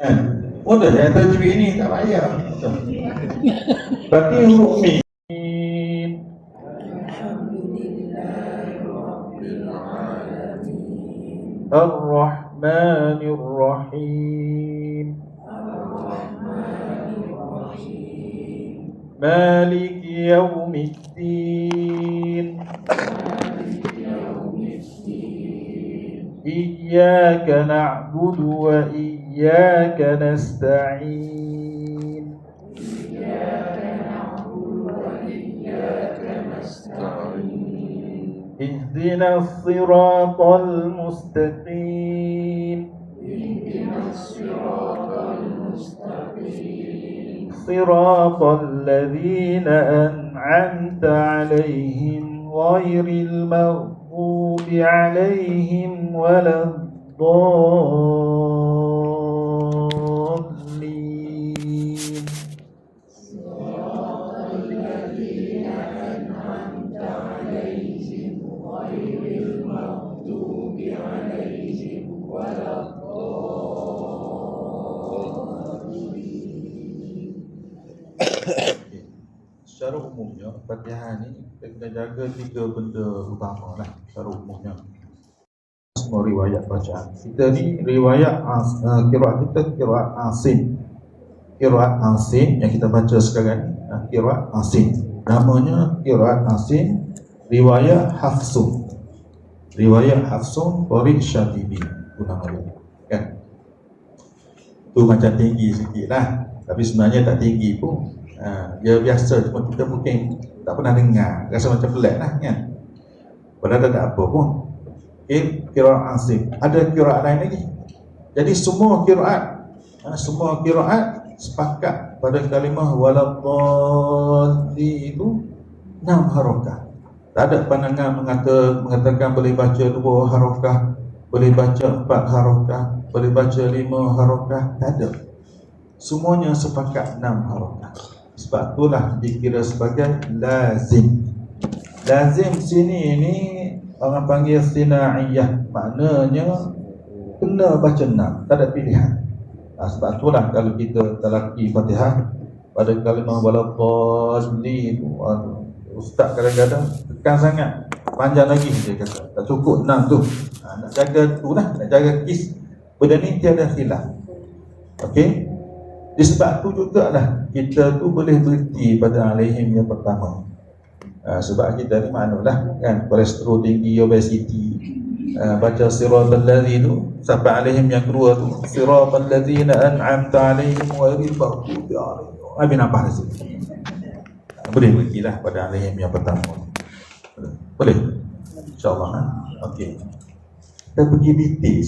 Kan? Mudah saya tajwid ni tak payah. Berarti huruf mi. الرحمن الرحيم مالك يوم الدين إياك نعبد وإياك نستعين. اهدنا الصراط المستقيم. صراط الذين أنعمت عليهم غير المغضوب عليهم ولا الضالين. Fatihah ni kita kena jaga tiga benda utama lah secara umumnya. Semua riwayat bacaan. Kita ni riwayat as, uh, kiraat kita kiraat asin kiraat asin yang kita baca sekarang ni uh, kiraat asin namanya kiraat asin riwayat hafsun riwayat hafsun Farid Syatibi nama dia kan? Tu macam tinggi sikit lah tapi sebenarnya tak tinggi pun. Ha, dia biasa cuma kita mungkin tak pernah dengar. Rasa macam pelik lah kan? Padahal tak ada apa pun. Okay, kiraat asing ada kiraat lain lagi? Jadi semua kiraat ha, semua kiraat sepakat pada kalimah waladhalli itu enam harakah tak ada pandangan mengata, mengatakan boleh baca dua harakah boleh baca empat harakah boleh baca lima harakah tak ada. Semuanya sepakat enam harakah sebab itulah dikira sebagai lazim. Lazim sini ini orang panggil sinaiyah. Maknanya kena baca enam tak ada pilihan. Ha, sebab itulah kalau kita telaki fatihah pada kalimah itu aduh, ustaz kadang-kadang tekan sangat. Panjang lagi dia kata. Tak cukup enam tu. Ha, nak jaga tu lah nak jaga kis. Benda ni tiada khilaf. Okey disebab tu jugalah kita tu boleh berhenti pada alaihim yang pertama. Ha, sebab kita ni manulah kan? Kolesterol tinggi obesity ha, baca siratal ladzi tu sampai alaihim yang kedua tu. Siratal ladzina an'amta alaihim wa ghairil maghdubi alaihim Habis nampak di sini. Boleh berhentilah pada alaihim yang pertama. Boleh? Insyaallah ha? okey. Kita pergi detail.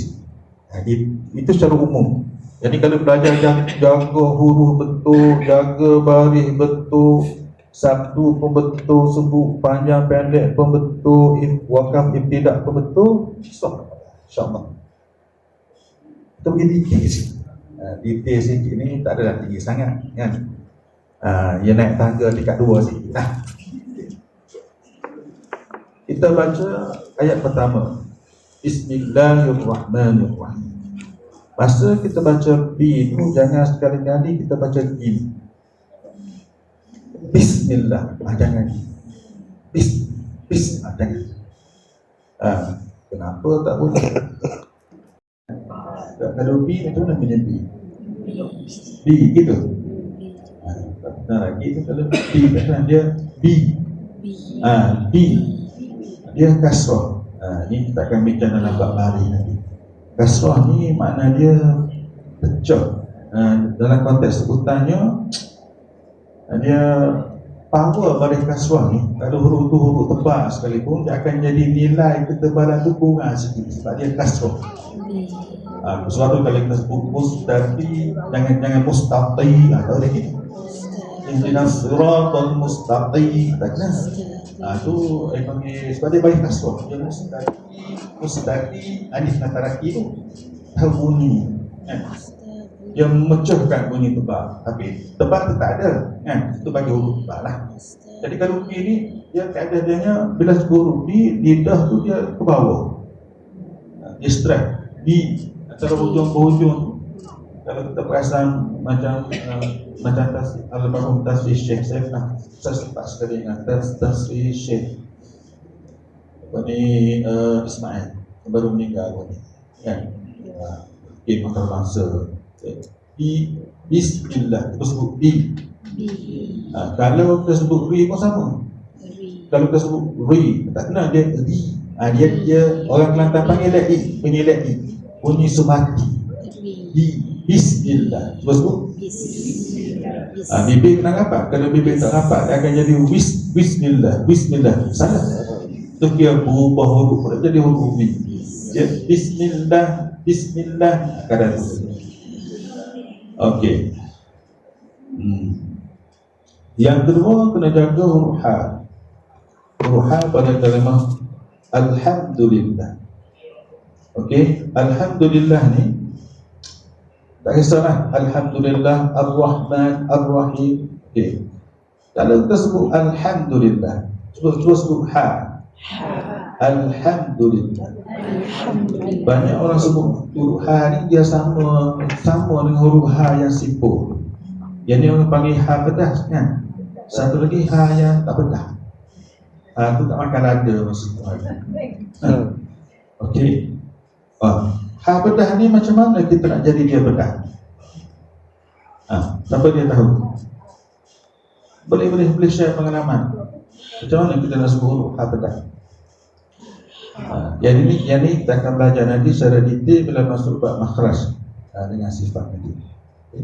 Ha, itu secara umum jadi kalau belajar jaga, huruf betul jaga baris betul sabtu pun betul sebut panjang pendek pun betul if, wakaf ibtidak pun betul insya- insyaallah kita pergi detail sikit. Ha, detail sikit ni tak adalah tinggi sangat kan? Ha, dia naik tangga tingkat dua sikit lah kita baca ayat pertama. Bismillahirrahmanirrahim Masa kita baca B itu jangan sekali-kali kita baca gini Bismillah ah, Jangan. Bis Bis ah, Jangan. Ah, Kenapa tak boleh? Kalau B itu namanya B? B gitu. Ah, benar lagi tu kalau B kan dia? B. Ah, B. Dia kasrah. Ah, Ini kita akan bincang dalam bab lari nanti Kasrah ni makna dia pecah. Uh, dalam konteks sebutannya uh, dia power baris kasrah ni kalau huruf tu huruf tebal sekalipun dia akan jadi nilai ketebalan tu kurang sikit sebab dia kasrah uh, sesuatu kalau kita sebut mustaqi jangan jangan mustaqi atau lagi Ihdinas siratal mustaqim. Tak kena Ah tu eh panggil sebab dia baik kasrah. Dia mustaqi mustaqi alif dan taraki tu harmoni. Kan? Dia memecahkan bunyi tebal. Tapi tebal tu tak ada. Kan? Itu bagi huruf tebal lah. Jadi kalau B ni dia keadaannya bila sebut huruf B lidah tu dia ke bawah. Ah, dia straight B antara hujung ke hujung kalau kita perasan macam uh, macam tas almarhum Tasri Syekh saya pernah saya sempat sekali ingat tas Tasri Syekh apa ni uh, Ismail baru meninggal apa ni kan? Uh, okay, makan bangsa Bi Bismillah kita sebut Bi. Uh, kalau kita sebut Ri pun sama. Kalau kita sebut Ri tak kena dia Ri. Uh, dia, dia orang Kelantan panggil dia I bunyi dia I. Bunyi sumati Bi Bismillah Cuba sebut Ah, bibir kena rapat. Kalau bibir tak rapat, dia akan jadi wis, bismillah, bismillah. Salah. Itu kira berubah huruf. Dia jadi huruf ni. Ya, bismillah, bismillah. Kadang Okey. Hmm. Yang kedua, kena jaga huruf ha. Huruf ha pada kalimah Alhamdulillah. Okey, Alhamdulillah ni tak kisahlah. Alhamdulillah Ar-Rahman Ar-Rahim. Okay. Kalau kita sebut Alhamdulillah. Cuba, cuba sebut Ha. Alhamdulillah. Banyak orang sebut huruf Ha ni dia sama Sama dengan huruf Ha yang simpul Yang ni orang panggil Ha pedas kan? Satu lagi Ha yang tak pedas. Ha tu tak makan lada maksudnya. Ha. Okey. Ha Ha bedah ni macam mana kita nak jadi dia bedah? Ha, siapa dia tahu? Boleh boleh boleh share pengalaman. Macam mana kita nak sebut huruf ha bedah? Ha, yang ini yang ini kita akan belajar nanti secara detail bila masuk bab makhraj ha, dengan sifat nanti. Okay.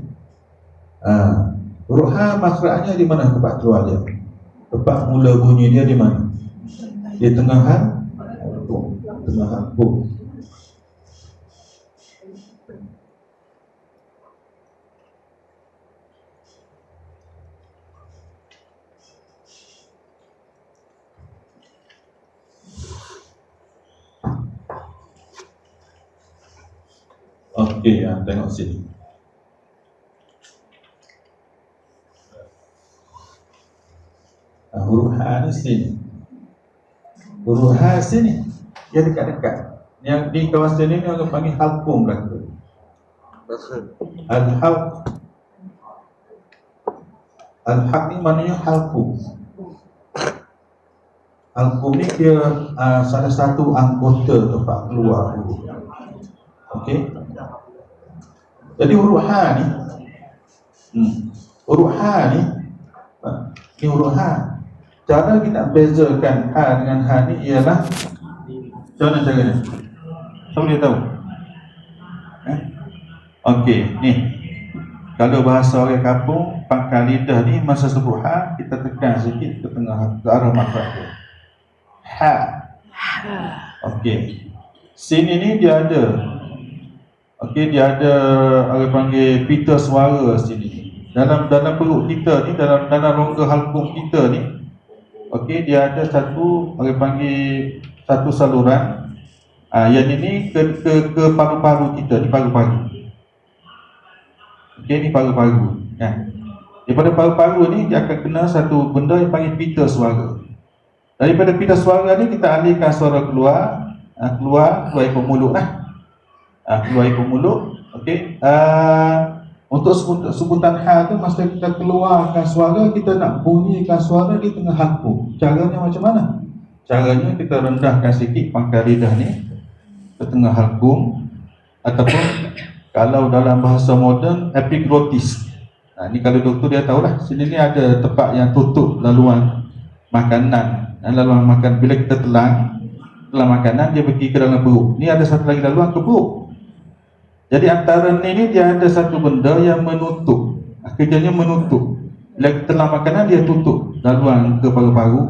Ha, huruf ha makhrajnya di mana tempat keluar dia? Tempat mula bunyi dia di mana? Di tengah ha? Tengah ha. Okey, ya, tengok sini. Nah, huruf H ni sini. Huruf H sini. Dia dekat-dekat. Yang di kawasan ini orang panggil halqum belaka. Al-halq. Al-halq ni maknanya halqum. Halqum ni dia uh, salah satu anggota tempat keluar. Okey. Jadi huruf ha ni hmm, huruf ha ni ni huruf ha. Cara kita bezakan ha dengan ha ni ialah macam mana caranya? Siapa dia tahu? Eh? Okey, ni. Kalau bahasa orang kampung, pangkal lidah ni masa sebut ha, kita tekan sikit ke tengah ke arah makhraj Ha. Ha. Okey. Sini ni dia ada Okey, dia ada orang panggil pita suara sini. Dalam dalam perut kita ni, dalam dalam rongga halkum kita ni, okey, dia ada satu orang panggil satu saluran. Ah, yang ini ke ke ke paru-paru kita, di paru-paru. Okey, ni paru-paru. Kan? Daripada paru-paru ni dia akan kena satu benda yang panggil pita suara. Daripada pita suara ni kita alihkan suara keluar, ah, keluar keluar ikut mulut lah uh, keluar ikut mulut okey. Uh, untuk sebut, sebutan ha tu masa kita keluarkan suara kita nak bunyikan suara di tengah haku caranya macam mana? Caranya kita rendahkan sikit pangkal lidah ni ke tengah halkum ataupun kalau dalam bahasa moden epiglotis nah, ni kalau doktor dia tahulah sini ni ada tempat yang tutup laluan makanan. Dan laluan makan bila kita telan telan makanan dia pergi ke dalam perut. Ni ada satu lagi laluan ke perut jadi antara ni ni dia ada satu benda yang menutup. Kerjanya menutup. Bila kita telan makanan dia tutup laluan ke paru-paru.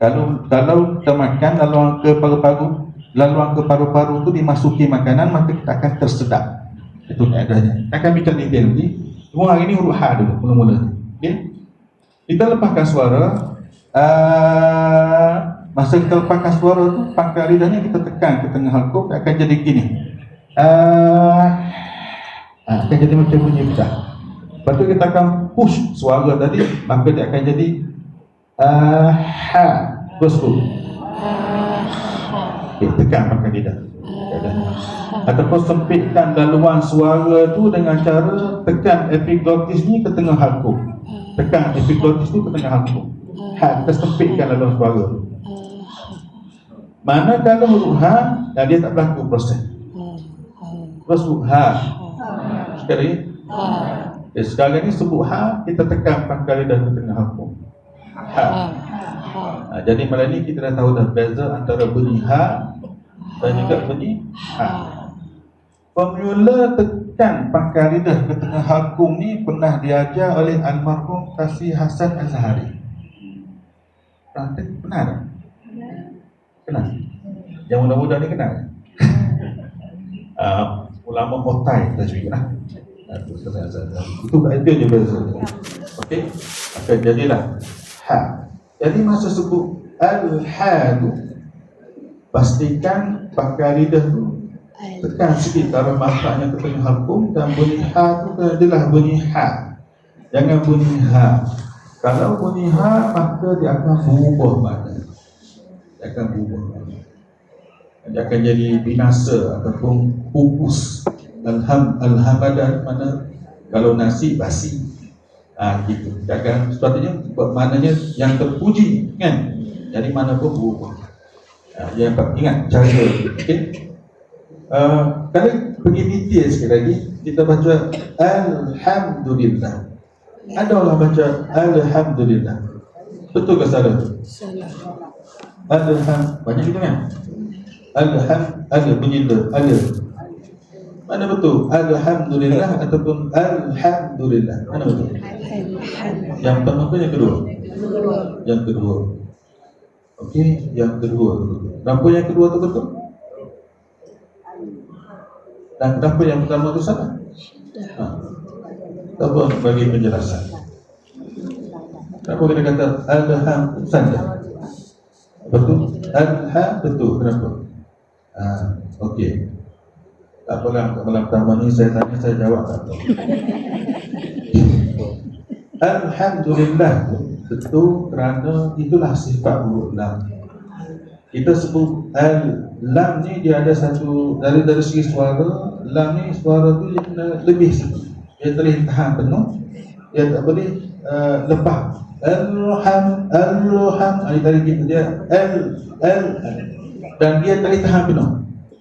Kalau kalau kita makan laluan ke paru-paru, laluan ke paru-paru tu dimasuki makanan maka kita akan tersedap. Itu keadaannya. Akan bincang detail nanti. Semua hari ni huruf ha dulu mula-mula. Okay? Kita lepaskan suara. Uh, masa kita lepaskan suara tu pangkal lidahnya kita tekan ke tengah halkup akan jadi gini uh, akan jadi macam bunyi pecah. Lepas tu kita akan push suara tadi, maka dia akan jadi uh, ha. Terus tu. Okay, tekan pakai lidah. Ataupun sempitkan laluan suara tu dengan cara tekan epiglottis ni ke tengah halkum. Tekan epiglottis tu ke tengah halkum. Ha, kita sempitkan laluan suara tu. Mana kalau huruf ha, dia tak berlaku proses. Huruf ha. Sekali. Okay, sekarang ni sebut ha, kita tekan pangkal lidah ke tengah halkum. Ha. Ha, jadi malam ni kita dah tahu dah beza antara bunyi ha dan juga bunyi ha. Pemula tekan pangkal lidah ke tengah halkum ni pernah diajar oleh almarhum Kasih Hasan Azhari. Pernah? Pernah tak? Kenal? Yang muda-muda ni kenal? uh, ulama Motai tajwid lah. Ah, Itu. Itu je beza. Okey. Akan jadilah ha. Jadi masa sebut al-ha tu pastikan pangkal lidah tu tekan sikit arah matanya ke tengah halkum dan bunyi ha tu adalah bunyi ha. Jangan bunyi ha. Kalau bunyi ha maka dia akan berubah makna. Dia akan berubah makna. Dia akan jadi binasa ataupun pupus. Alham alhamadan mana kalau nasi basi. Ah gitu. Jangan sepatutnya maknanya yang terpuji kan. Jadi mana pun berubah. Ah, yang ingat cara okey. Uh, kalau pergi detail sekali lagi kita baca Alhamdulillah ada orang baca Alhamdulillah betul ke salah? Salah. Alham banyak kita kan? Alham ada bunyi ada mana betul? Alhamdulillah ataupun Alhamdulillah mana betul? Alhamdulillah. Yang pertama ke yang kedua? Yang kedua Okey, yang kedua. Kenapa yang kedua tu betul? Dan kenapa yang pertama tu salah? Ha. Tak apa bagi penjelasan. Kenapa kita kata Alham saja? Betul? Alham betul. Kenapa? Ha, okey. Tak apalah malam pertama ni saya tanya saya jawab tak. Alhamdulillah tu betul kerana itulah sifat huruf lam. Kita sebut al lam ni dia ada satu dari dari segi suara lam ni suara tu dia lebih. Dia boleh tahan penuh. Dia tak boleh uh, lepas. Al-Ham Al-Ham Ini tadi kita dia Al Al Dan dia tak boleh tahan penuh.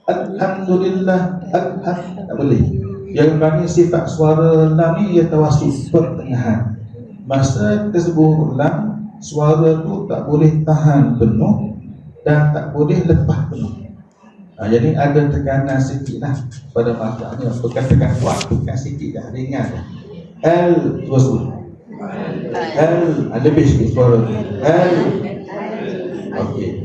Alhamdulillah Alham Tak boleh. Yang bagi sifat suara ni Ia tawasud pertengahan. Masa kita sebut lam Suara tu tak boleh tahan penuh Dan tak boleh lepas penuh. Ha, Jadi ada tekanan sikit lah Pada matanya Bukan tekan kuat Tekan sikit dah Ringan. L Terus tu L. Ada lebih sikit suara tu. L. Okey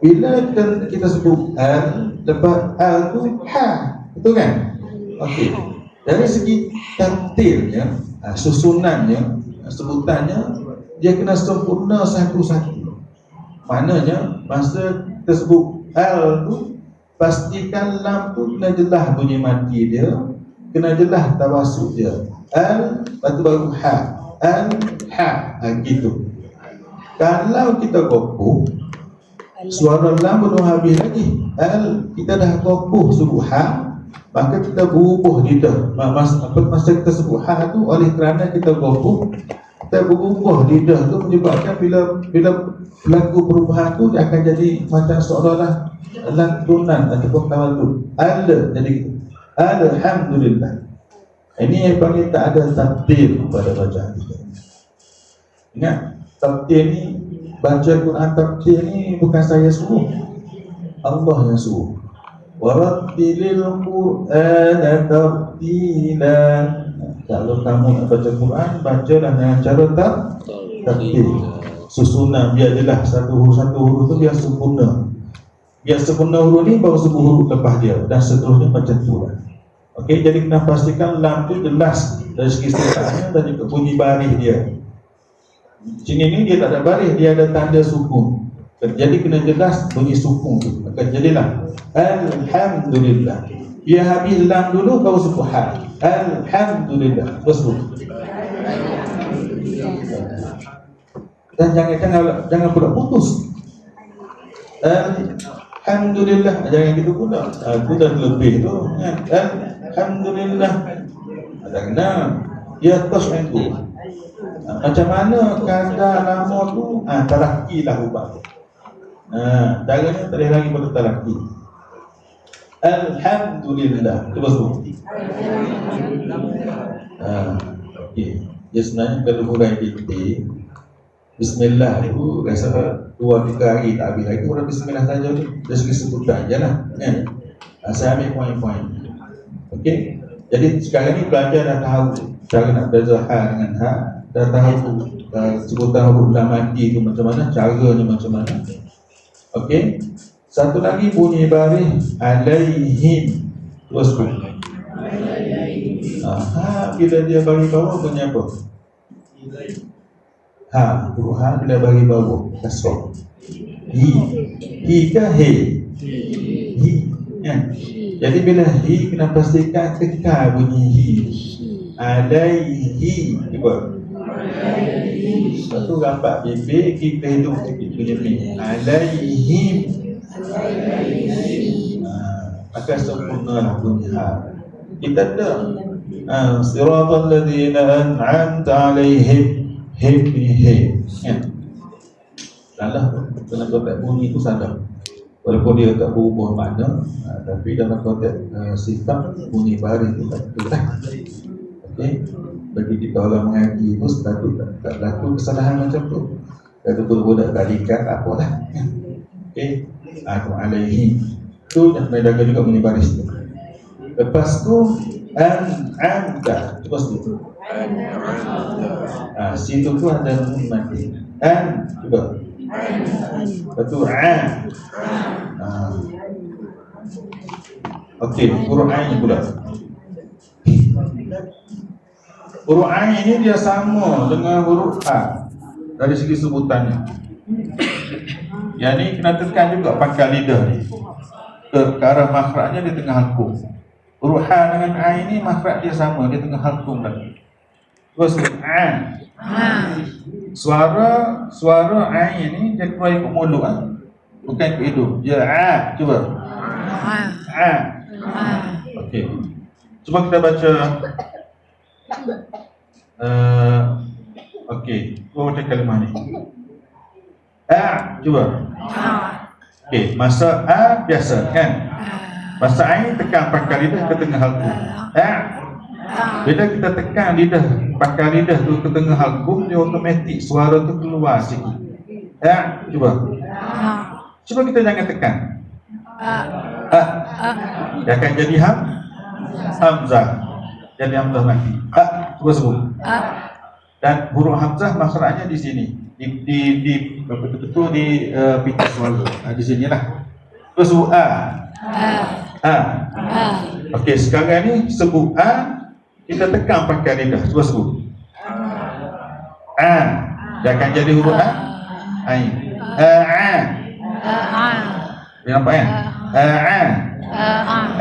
Bila kita, sebut L Lepas L tu Ha Betul kan? Okey Dari segi tertilnya ha, Susunannya sebutannya dia kena sempurna satu-satu. Maknanya masa kita sebut L tu pastikan lam tu kena jelas bunyi mati dia, kena jelas tawasud dia. L lepas tu baru ha. L ha ha gitu. Kalau kita kopuh suara lam belum habis lagi. L kita dah kopuh sebut maka kita berubah lidah masa, masa kita sebut tu oleh kerana kita berubah kita berubah lidah tu menyebabkan bila bila berlaku perubahan tu dia akan jadi macam seolah-olah lantunan ataupun tawalud ada jadi gitu. Alhamdulillah. Ini yang panggil tak ada takdir pada bacaan kita. Ingat takdir ni baca Quran takdir ni bukan saya suruh. Allah yang suruh. Warattilil Qur'ana tartila Kalau kamu nak baca Quran Bacalah dengan cara Tartil Susunan biar jelas Satu huruf satu huruf tu biar sempurna. Biar sempurna huruf ni Baru sebuah huruf lepas dia. Dan seterusnya macam tu lah. Okey, jadi kena pastikan lam tu jelas dari segi sifatnya dan juga bunyi baris dia. Sini ni dia tak ada baris, dia ada tanda sukun. Jadi kena jelas bunyi sukun tu. Maka jadilah Alhamdulillah. Dia habis lam dulu kau sebut ha. Alhamdulillah. Tu. Dan jangan jangan jangan pula putus. Alhamdulillah jangan gitu pula aku dah lebih tu kan Alhamdulillah ada kena ya ha, macam mana kadar lama tu? Ah ha, talaki lah ubah. Ha, caranya tak lagi pada talaki. Alhamdulillah. Cuba sebut ha, okay. dia sebenarnya kalau mulai titik Bismillah itu rasa dua tiga hari tak habis lagi. Orang Bismillah saja tu dari segi sebutan je lah kan? Uh, saya ambil poin-poin. Ok jadi sekarang ni belajar dah tahu cara nak belajar hal dengan hal dah tahu uh, sebutan huruf lam mati tu macam mana caranya macam mana ok satu lagi bunyi baris alaihim terus pun Ha, bila dia bagi bawah bunyi apa? Ha, ha bila bagi bawah kasrah. Hi. Hi ke he? Hi. Ya. Jadi bila hi kena pastikan tekan bunyi hi. Alaihi cuba. Satu gambar bibir kita hidup sikit bunyi hi. Alaihim. Ha, maka sempurna lah bunyi ha. Kita ada uh, siratal ladzina an'amta alaihim him ni kan salah dalam konteks bunyi itu salah walaupun dia tak berubah makna uh, tapi dalam konteks uh, sifat bunyi baris itu tak betul lah ok bagi kita orang mengaji itu sepatut tak, tak berlaku kesalahan macam tu kalau budak-budak tadikan tak apalah ok aku alaihi tu dah mendaga juga bunyi baris tu lepas tu an anda cuba sebut Ah, situ tu ada mati. An cuba. Betul an. Ah. Okey, huruf ain pula. Huruf ain ini dia sama dengan huruf a dari segi sebutannya. Yang ni kena tekan juga pakai lidah ni. Ke arah makhrajnya di tengah halkum. Huruf ha dengan a ini makhraj dia sama, dia tengah halkum lagi. Terus an. Suara suara a ini dia keluar ikut mulut kan. Bukan ikut hidung. Dia a cuba. A. Okey. Cuba kita baca uh, Okey, cuba baca kalimah ni. A cuba. Okey, masa a biasa kan? Masa a ini tekan pakai lidah ke tengah halku. A bila kita tekan lidah, pakai lidah tu ke tengah halkum, dia automatik suara tu keluar sikit. Ya, cuba. Cuba kita jangan tekan. Ah. Dia akan jadi ham. Hamzah. Jadi hamzah nanti. Ah, cuba sebut. Dan huruf hamzah maksudnya di sini. Di di di betul-betul di uh, pita suara. Ah, di sinilah. Cuba sebut a. A. Okey, sekarang ni sebut a. Kita tekan pakai lidah. Cuba sebut. A. Dia akan jadi huruf a. Ai a. A. Dia nampak kan? A. A.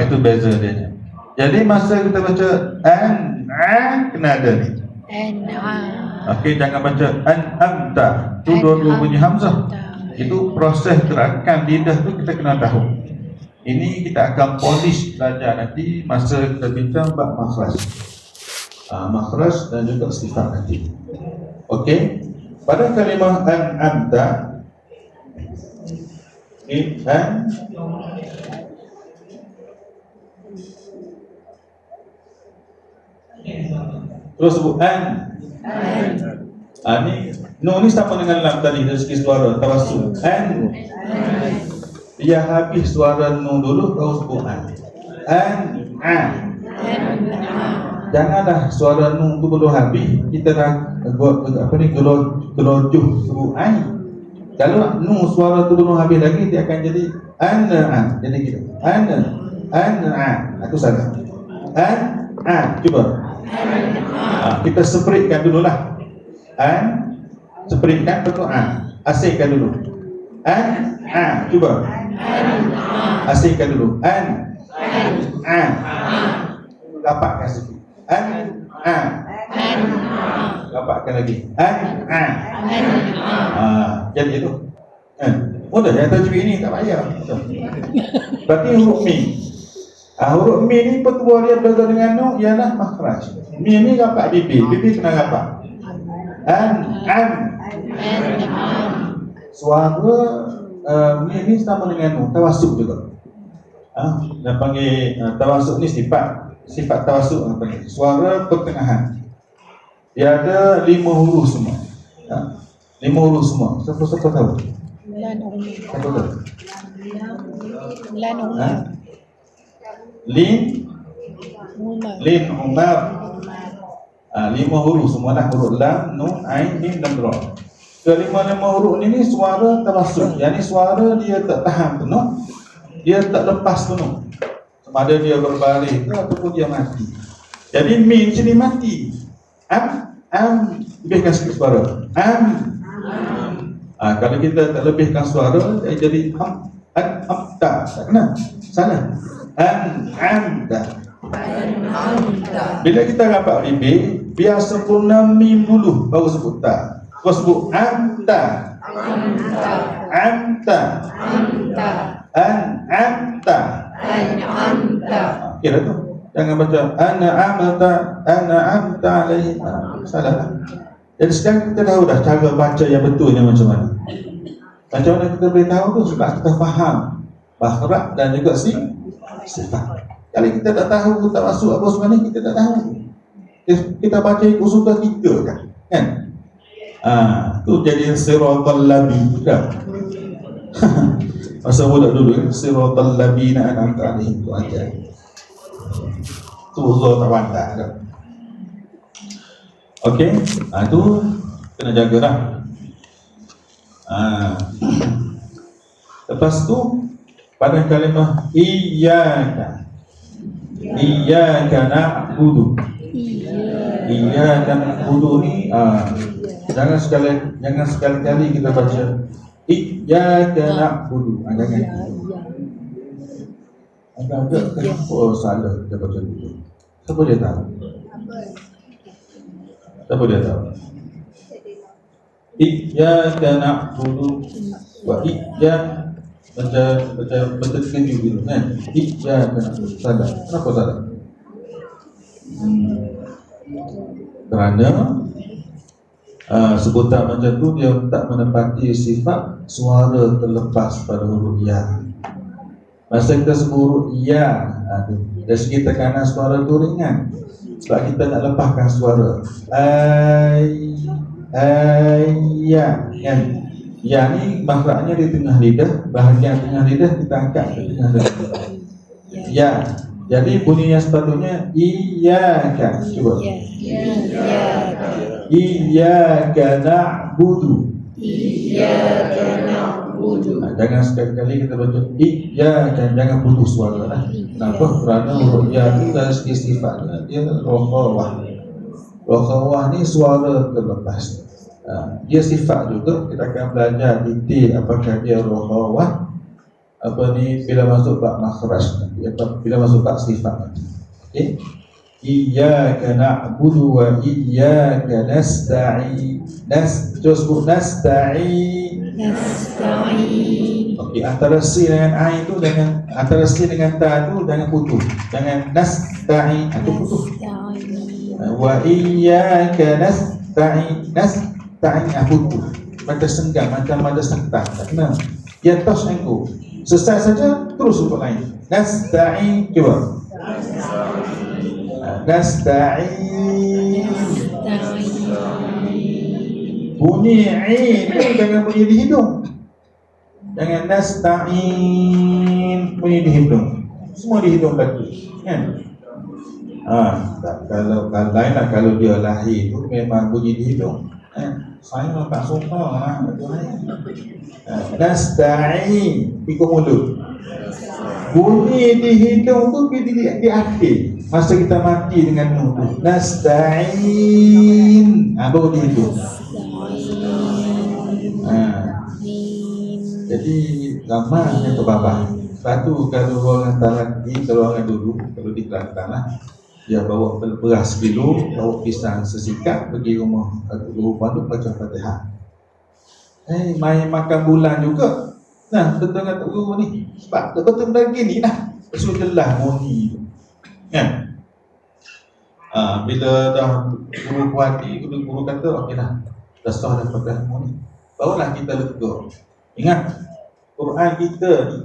Itu beza dia jadi masa kita baca an a kena ada ni Okey, jangan baca an amta. Tu dua-dua bunyi hamzah. Itu proses gerakan lidah tu kita kena tahu. Ini kita akan polish belajar nanti masa kita bincang bab makhraj uh, makhraj dan juga sifat nanti. Okey. Pada kalimah an anta ni an Terus sebut an. Ah ni no ni sama dengan lam tadi dari segi suara tawassul. An. Dia habis suara nun dulu baru sebut an. An. An. Janganlah suara nun tu belum habis kita dah buat apa ni gelojuh sebut ai. Kalau nun suara tu belum habis lagi dia akan jadi ana an. Jadi kita ana ana an. Itu salah. An an cuba. Ha, kita separatkan dululah. An separatkan betul an. Asingkan dulu. An an cuba. Asingkan dulu. An an. Dapatkan sikit an a an dapatkan lagi an a an a jadi itu kan Mudah yang tajwid ni tak payah. Berarti huruf mi. Ah, huruf mi ni petua dia belajar dengan nu ialah makhraj. Mi ni rapat bibir. Bibir kena rapat. An, an. Suara uh, mi ni sama dengan nu, tawasuk juga. Ah, dia panggil uh, tawasuk ni sifat sifat tawasuk apa panggil. Suara pertengahan. Dia ada lima huruf semua. Ha? Lima huruf semua. Siapa-siapa tahu? Lan. Siapa tahu? Lan Ha? Umar. Lin, Umar. Lin, Umar. Ha, lima huruf semua dah huruf lam, nun, ain, mim dan ra. Kelima-lima huruf ni ni suara termasuk. Yang ni suara dia tak tahan penuh. Dia tak lepas penuh. Sama ada dia berbalik ke ataupun dia mati. Jadi min sini mati. Am, am, lebihkan sikit suara. Am. Ha, kalau kita tak lebihkan suara, dia jadi am, am, tak. Tak kena. Salah. An, am, tak. Bila kita rapat bibir, biar sempurna mim dulu baru sebut tak. Kau sebut anta, Anta. anta, Anta. an, anta. An'amta. Kira tu. Jangan baca ana amta, ana amta alaihi. Ah, Salah. lah. Jadi sekarang kita tahu dah cara baca yang betulnya macam mana. Macam mana kita boleh tahu tu sebab kita faham baharat dan juga si sifat. Kalau kita tak tahu tak masuk apa sebenarnya kita tak tahu. Kita- baca ikut suka kita kan. Kan? Ah, tu jadi siratal dah. Masa budak dulu kan siratal labina an'amta alaihim tu aja. Tu uzur tak pandai dah. Okey, ah tu kena jagalah. Ah. Lepas tu pada kalimah iyyaka. Iyyaka na'budu. Iyyaka na'budu. Ni ah jangan sekali jangan sekali-kali kita baca iyyaka na'budu. Ah, jangan. Agak-agak kenapa oh, salah kita baca dulu. Siapa dia tahu? Siapa dia tahu? Iyyaka na'budu wa iyyaka baca baca baca keju gitu kan? Iyyaka na'budu salah kenapa salah Hmm. kerana uh, sebutan macam tu dia tak menepati sifat suara terlepas pada huruf ya. Masa kita sebut huruf ya dari segi tekanan suara tu ringan. Sebab kita nak lepaskan suara. Ay ay ya kan ya ni makhrajnya di tengah lidah bahagian tengah lidah kita angkat ke tengah lidah ya jadi bunyinya sepatutnya iyyaka cuba Ya. Ya. iyyaka na'budu Iyyaka na'budu. Nah, jangan sekali-kali kita baca iya dan jangan putus suara lah. Kenapa? Kerana huruf ya ni dari segi sifatnya dia rohawah. Rohawah ni suara terlepas. Ha, dia sifat juga kita akan belajar detail apakah dia rohawah apa ni bila masuk bab makhraj nanti apa bila masuk bab sifat nanti. Okey. Iyyaka na'budu wa iyyaka nasta'in. Nas terus sebut nasta'in. Nasta'in. Okey, antara si dengan a itu dengan antara si dengan ta itu jangan putus. Jangan nasta'in itu putus. Nasta'in. Wa iyyaka nasta'in nasta'in ah, putus. Macam senggam macam ada sektah. Tak kena. Dia tos engkau. Selesai saja terus sebut lain. Nasta'in cuba. Nasta'in. Bunyi in tu jangan bunyi di hidung. Jangan nasta'in bunyi di hidung. Semua di hidung kaki. Kan? Ah, tak, kalau kalau lain lah kalau dia lahir tu memang bunyi di hidung. Eh, saya tak suka lah. Ah, pikul mulut. Bunyi di hidung tu di, di, di akhir masa kita mati dengan nun tu. Nasta'in. Ah, baru di hidung. Ah, Amin. jadi gambarnya tu bapa. Satu kalau orang lagi, kalau orang dulu, kalau di Kelantan lah, dia bawa beras kilo, bawa pisang sesikat pergi rumah satu rumah tu baca Fatihah. Eh, main makan bulan juga. Nah, betul kata guru ni. Sebab betul betul gini lah. Rasulullah muni tu. Kan? Ah, bila dah guru kuati, guru, guru kata, okey lah. Dah sah dah pakai muni. Barulah kita lega. Ingat, Quran kita ni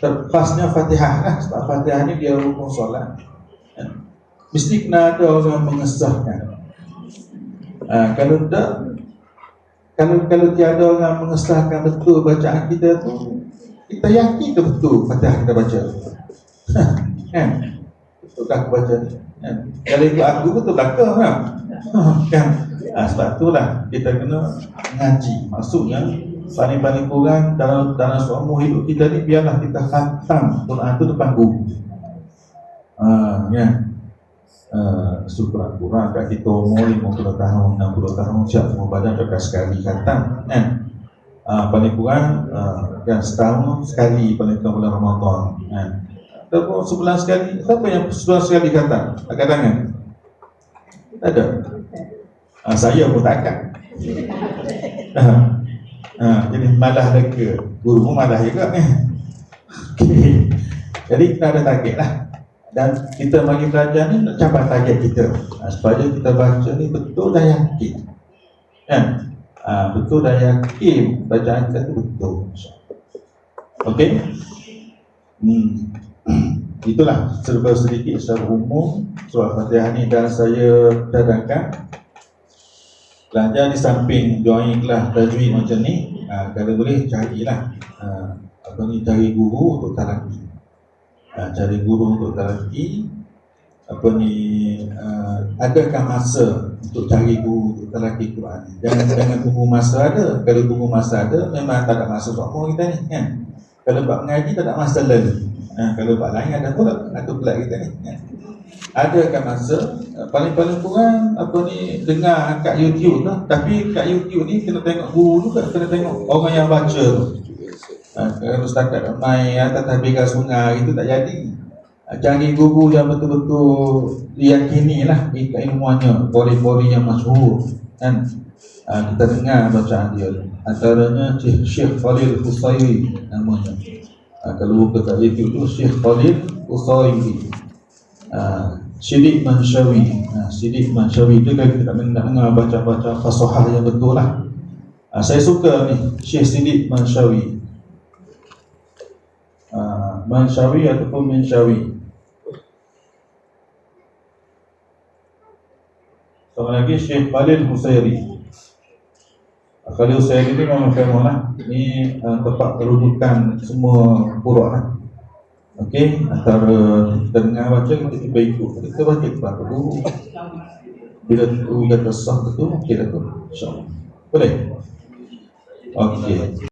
terlepasnya Fatihah lah. Sebab Fatihah ni dia rukun solat. Kan? Mesti kena ada orang mengesahkan. Ah, kalau tak, kalau kalau tiada orang mengesahkan betul bacaan kita tu kita yakin ke betul Fatihah kita baca kan betul aku baca kan? kalau ikut aku betul tak ke kan kan ha, sebab itulah kita kena ngaji maksudnya paling-paling kurang dalam dalam seumur hidup kita ni biarlah kita khatam Quran tu depan guru ha, kan Uh, syukuran kurang kat kita umur 50 tahun, 60 tahun siap semua badan dekat sekali khatam kan? Uh, paling kurang uh, kan setahun sekali paling kurang bulan Ramadan kan? Ataupun sebulan sekali siapa yang sebulan sekali khatam? Angkat tangan. Tak ada? Uh, saya pun takkan. Uh, uh, jadi malah lega. Guru pun malah juga kan okay. jadi kita ada target lah. Dan kita bagi belajar ni nak capai target kita. Ha, supaya kita baca ni betul dan yakin. Kan? Ha, betul dan yakin bacaan kita tu betul. Okey? Hmm. itulah serba sedikit secara umum surah Fatihah ni dan saya cadangkan belajar di samping join kelas tajwid macam ni ha, kalau boleh carilah ha, apa ni cari guru untuk talaki uh, cari guru untuk talaki apa ni uh, adakah masa untuk cari guru untuk talaki Quran ni jangan jangan tunggu masa ada. Kalau tunggu masa ada memang tak ada masa semua kita ni kan? Kalau buat mengaji tak ada masa lalu uh, kalau buat lain ada pula ada pula kita ni kan adakah masa uh, paling-paling kurang apa ni dengar kat YouTube lah tapi kat YouTube ni kena tengok guru juga kena tengok orang yang baca tu Ha, kalau setakat main atas tabirkan sungai itu tak jadi. Ha, cari guru yang betul-betul diyakini lah keilmuannya, pori-pori yang masyhur kan. Ha, kita dengar bacaan dia. Antaranya Syekh Syekh Khalil Husairi namanya. Ha, kalau buka kat YouTube tu Syekh Khalil Husairi. Ha, Sidik Manshawi. Ha, Sidik Manshawi tu kan kita nak dengar baca-baca fasahah yang betul lah. Ha, saya suka ni Syekh Sidik Manshawi. Uh, Manshawi ataupun Minshawi Sama lagi Syekh Khalil Husairi Khalil Husairi ni memang famous lah Ini tempat terujukan semua puruk lah Okey, antara kita dengar baca kita cuba ikut. Kita baca kepada guru. Bila tu kata sah betul, okey lah tu InsyaAllah. Boleh? Okey